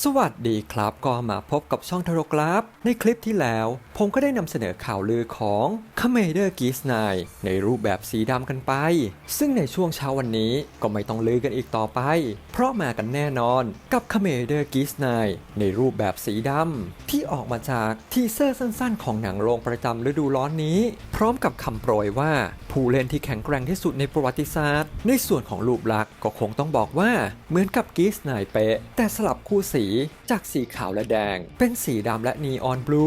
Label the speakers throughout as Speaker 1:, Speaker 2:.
Speaker 1: สวัสดีครับก็มาพบกับช่องทรกราฟ ในคลิปที่แล้ว ผมก็ได้นำเสนอข่าวลือของคาเมเดอร์กีสไนในรูปแบบสีดำกันไป ซึ่งในช่วงเช้าวันนี้ก็ไม่ต้องลือกันอีกต่อไป เพราะมากันแน่นอนกับคาเมเดอร์กีสไนในรูปแบบสีดำที่ออกมาจากทีเซอร์สั้นๆ ของหนังโรงประจำฤดูร้อนนี้ พร้อมกับคำโปรยว่า ผู้เล่นที่แข็งแกร่งที่สุดในประวัติศาสตร์ ในส่วนของรูปลักษณ์ก็คงต้องบอกว่าเหมือนกับกีสไนเปะแต่สลับคู่สีจากสีขาวและแดง เป็นสีดำและนีออนบลู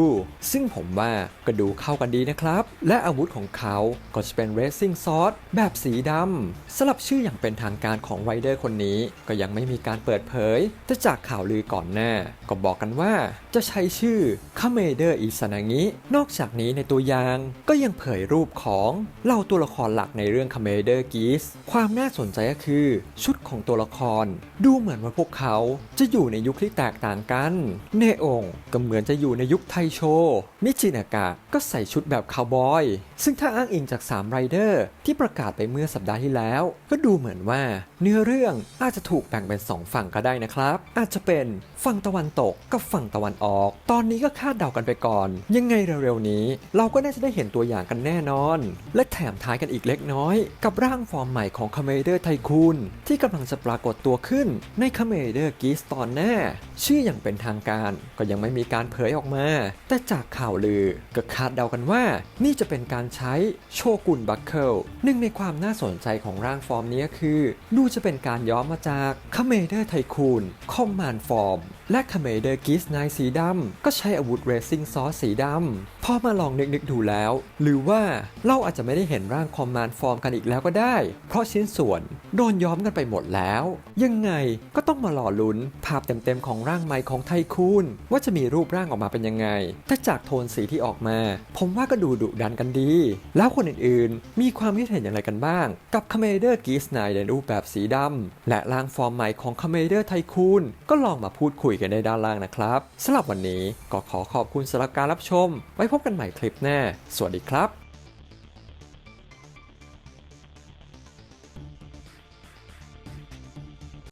Speaker 1: ซึ่งผมว่าก็ดูเข้ากันดีนะครับ และอาวุธของเขาก็จะเป็นเรซซิ่งซอสแบบสีดำสลับชื่ออย่างเป็นทางการของไรเดอร์คนนี้ก็ยังไม่มีการเปิดเผย แต่จากข่าวลือก่อนหน้า ก็บอกกันว่าจะใช้ชื่อคาเมเดอร์อิซานางินอกจากนี้ในตัวอย่างก็ยังเผยรูปของเหล่าตัวละครหลักในเรื่องคาเมเดอร์กีสความน่าสนใจก็คือ ชุดของตัวละคร ดูเหมือนว่าพวกเขาจะอยู่ในยุคที่แตกต่างกัน เนองก็เหมือนจะอยู่ในยุคไทโช มิจินากะก็ใส่ชุดแบบคาวบอย ซึ่งถ้าอ้างอิงจาก3ไรเดอร์ที่ประกาศไปเมื่อสัปดาห์ที่แล้ว ก็ดูเหมือนว่าเนื้อเรื่องอาจจะถูกแบ่งเป็น 2 ฝั่งก็ได้นะครับ อาจจะเป็นฝั่งตะวันตกกับฝั่งตะวันออก ตอนนี้ก็คาดเดากันไปก่อน ยังไงเร็วๆนี้ เราก็น่าจะได้เห็นตัวอย่างกันแน่นอน และแถมท้ายกันอีกเล็กน้อย กับร่างฟอร์มใหม่ของคาเมเดอร์ไทคูนที่กำลังจะปรากฏตัวขึ้นในคาเมเดอร์กีสตอนหน้าชื่ออย่างเป็นทางการก็ยังไม่มีการเผยออกมา แต่จากข่าวลือก็คาดเดากันว่า นี่จะเป็นการใช้โชกุนบัคเคิลหนึ่งในความน่าสนใจของร่างฟอร์มนี้คือ ดูจะเป็นการย้อมมาจากคาเมเดอร์ไทคูนคอมมานฟอร์ม และคาเมเดอร์กิสไนสีดำก็ใช้อาวุธเรซซิ่งซอสสีดำพอมาลองนึกๆดูแล้ว หรือว่าเราอาจจะไม่ได้เห็นร่างคอมมานฟอร์มกันอีกแล้วก็ได้ เพราะชิ้นส่วนโดนย้อมกันไปหมดแล้ว ยังไงก็ต้องมารอลุ้นภาพเต็มๆของร่างใหม่ของไทคูนว่าจะมีรูปร่างออกมาเป็นยังไงแต่จากโทนสีที่ออกมา ผมว่าก็ดูดุดันกันดี แล้วคนอื่นๆ มีความคิดเห็นอย่างไรกันบ้าง กับคาเมเดอร์กีสไนในรูปแบบสีดำและร่างฟอร์มใหม่ของคาเมเดอร์ไทคูนก็ลองมาพูดคุยกันในด้านล่างนะครับสำหรับวันนี้ก็ขอขอบคุณสำหรับการรับชม ไว้พบกันใหม่คลิปหน้า สวัสดีครับ